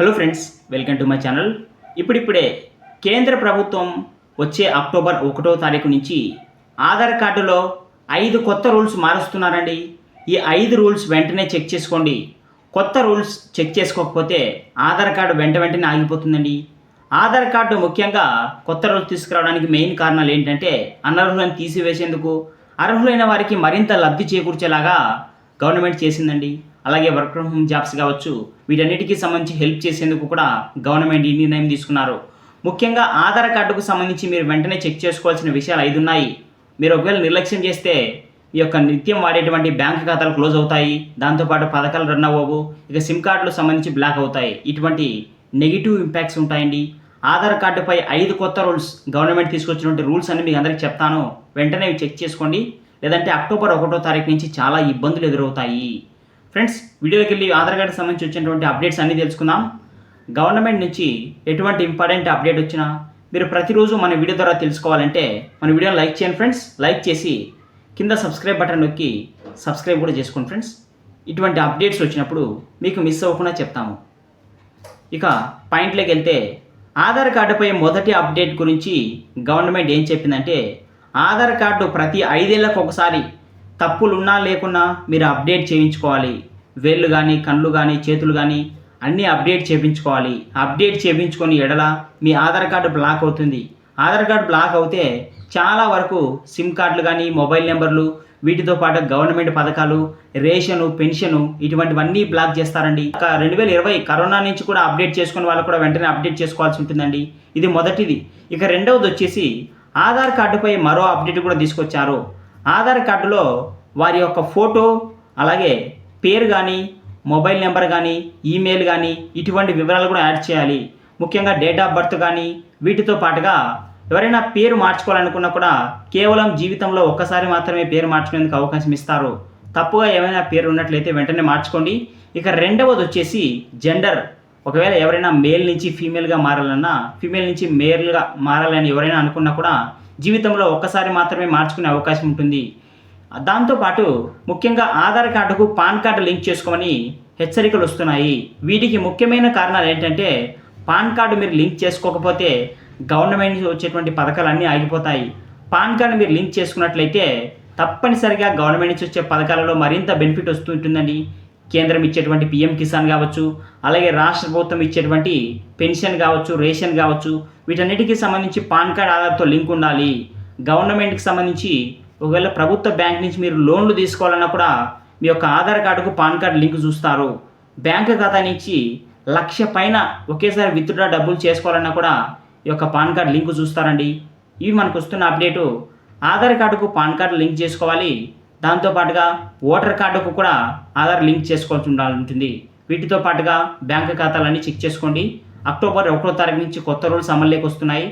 Hello friends welcome to my channel ఇప్పుడిప్పుడే కేంద్ర ప్రభుత్వం వచ్చే అక్టోబర్ ఒకటో తారీఖు నుంచి ఆధార్ కార్డులో ఐదు కొత్త రూల్స్ మారుస్తున్నారండి. ఈ ఐదు రూల్స్ వెంటనే చెక్ చేసుకోండి. కొత్త రూల్స్ చెక్ చేసుకోకపోతే ఆధార్ కార్డు వెంట వెంటనే ఆగిపోతుందండి. ఆధార్ కార్డు ముఖ్యంగా కొత్త రూల్స్ తీసుకురావడానికి మెయిన్ కారణాలు ఏంటంటే అనర్హులను తీసివేసేందుకు అర్హులైన వారికి మరింత లబ్ధి చేకూర్చేలాగా గవర్నమెంట్ చేసిందండి. అలాగే వర్క్ ఫ్రమ్ హోమ్ జాబ్స్ కావచ్చు వీటన్నిటికీ సంబంధించి హెల్ప్ చేసేందుకు కూడా గవర్నమెంట్ ఈ నిర్ణయం తీసుకున్నారు. ముఖ్యంగా ఆధార్ కార్డుకు సంబంధించి మీరు వెంటనే చెక్ చేసుకోవాల్సిన విషయాలు ఐదు ఉన్నాయి. మీరు ఒకవేళ నిర్లక్ష్యం చేస్తే ఈ యొక్క నిత్యం వాడేటువంటి బ్యాంక్ ఖాతాలు క్లోజ్ అవుతాయి. దాంతోపాటు పథకాలు రన్ అవ్వవు. ఇక సిమ్ కార్డులు సంబంధించి బ్లాక్ అవుతాయి. ఇటువంటి నెగిటివ్ ఇంపాక్ట్స్ ఉంటాయండి. ఆధార్ కార్డుపై ఐదు కొత్త రూల్స్ గవర్నమెంట్ తీసుకొచ్చినటువంటి రూల్స్ అన్ని మీకు అందరికీ చెప్తాను. వెంటనే చెక్ చేసుకోండి. లేదంటే అక్టోబర్ ఒకటో తారీఖు నుంచి చాలా ఇబ్బందులు ఎదురవుతాయి. ఫ్రెండ్స్ వీడియోకి వెళ్ళి ఆధార్ కార్డుకి సంబంధించి వచ్చినటువంటి అప్డేట్స్ అన్నీ తెలుసుకుందాం. గవర్నమెంట్ నుంచి ఎటువంటి ఇంపార్టెంట్ అప్డేట్ వచ్చినా మీరు ప్రతిరోజు మన వీడియో ద్వారా తెలుసుకోవాలంటే మన వీడియోని లైక్ చేయండి ఫ్రెండ్స్ లైక్ చేసి కింద సబ్స్క్రైబ్ బటన్ నొక్కి సబ్స్క్రైబ్ కూడా చేసుకోండి ఫ్రెండ్స్ ఇటువంటి అప్డేట్స్ వచ్చినప్పుడు మీకు మిస్ అవ్వకుండా చెప్తాము. ఇక పాయింట్లోకి వెళ్తే ఆధార్ కార్డుపై మొదటి అప్డేట్ గురించి గవర్నమెంట్ ఏం చెప్పిందంటే ఆధార్ కార్డు ప్రతి ఐదేళ్ళకు ఒకసారి తప్పులున్నా లేకున్నా మీరు అప్డేట్ చేయించుకోవాలి. వేళ్ళు కానీ కళ్ళు కానీ చేతులు కానీ అన్నీ అప్డేట్ చేయించుకోవాలి. అప్డేట్ చేయించుకొని ఎడల మీ ఆధార్ కార్డు బ్లాక్ అవుతుంది. ఆధార్ కార్డు బ్లాక్ అవుతే చాలా వరకు సిమ్ కార్డులు కానీ మొబైల్ నెంబర్లు వీటితో పాటు గవర్నమెంట్ పథకాలు రేషను పెన్షను ఇటువంటివన్నీ బ్లాక్ చేస్తారండి. ఇక రెండు వేల ఇరవై కరోనా నుంచి కూడా అప్డేట్ చేసుకుని వాళ్ళు కూడా వెంటనే అప్డేట్ చేసుకోవాల్సి ఉంటుందండి. ఇది మొదటిది. ఇక రెండవది వచ్చేసి ఆధార్ కార్డుపై మరో అప్డేట్ కూడా తీసుకొచ్చారు. ఆధార్ కార్డులో వారి యొక్క ఫోటో అలాగే పేరు కానీ మొబైల్ నెంబర్ కానీ ఈమెయిల్ కానీ ఇటువంటి వివరాలు కూడా యాడ్ చేయాలి. ముఖ్యంగా డేట్ ఆఫ్ బర్త్ కానీ వీటితో పాటుగా ఎవరైనా పేరు మార్చుకోవాలనుకున్నా కూడా కేవలం జీవితంలో ఒక్కసారి మాత్రమే పేరు మార్చుకునేందుకు అవకాశం ఇస్తారు. తప్పుగా ఏమైనా పేరు ఉన్నట్లయితే వెంటనే మార్చుకోండి. ఇక రెండవది వచ్చేసి జెండర్ ఒకవేళ ఎవరైనా మేల్ నుంచి ఫీమేల్గా మారాలన్నా ఫీమేల్ నుంచి మేల్గా మారాలని ఎవరైనా అనుకున్నా కూడా జీవితంలో ఒక్కసారి మాత్రమే మార్చుకునే అవకాశం ఉంటుంది. దాంతోపాటు ముఖ్యంగా ఆధార్ కార్డుకు పాన్ కార్డు లింక్ చేసుకోమని హెచ్చరికలు వస్తున్నాయి. వీటికి ముఖ్యమైన కారణాలు ఏంటంటే పాన్ కార్డు మీరు లింక్ చేసుకోకపోతే గవర్నమెంట్ నుంచి వచ్చేటువంటి పథకాలన్నీ ఆగిపోతాయి. పాన్ కార్డు మీరు లింక్ చేసుకున్నట్లయితే తప్పనిసరిగా గవర్నమెంట్ నుంచి వచ్చే పథకాలలో మరింత బెనిఫిట్ వస్తుంటుందండి కేంద్రం ఇచ్చేటువంటి పిఎం కిసాన్ కావచ్చు అలాగే రాష్ట్ర ప్రభుత్వం ఇచ్చేటువంటి పెన్షన్ కావచ్చు రేషన్ కావచ్చు వీటన్నిటికీ సంబంధించి పాన్ కార్డ్ ఆధార్తో లింక్ ఉండాలి. గవర్నమెంట్కి సంబంధించి ఒకవేళ ప్రభుత్వ బ్యాంక్ నుంచి మీరు లోన్లు తీసుకోవాలన్నా కూడా మీ యొక్క ఆధార్ కార్డుకు పాన్ కార్డు లింక్ చూస్తారు. బ్యాంక్ ఖాతా నుంచి లక్ష పైన ఒకేసారి విత్డ్రా డబ్బులు చేసుకోవాలన్నా కూడా ఈ యొక్క పాన్ కార్డు లింక్ చూస్తారండి. ఇవి మనకు వస్తున్న అప్డేటు. ఆధార్ కార్డుకు పాన్ కార్డు లింక్ చేసుకోవాలి. దాంతోపాటుగా ఓటర్ కార్డుకు కూడా ఆధార్ లింక్ చేసుకోవాల్సి ఉండాలంటుంది వీటితో పాటుగా బ్యాంక్ ఖాతాలన్నీ చెక్ చేసుకోండి. అక్టోబర్ ఒకటో తారీఖు నుంచి కొత్త రూల్స్ అమల్లోకి వస్తున్నాయి.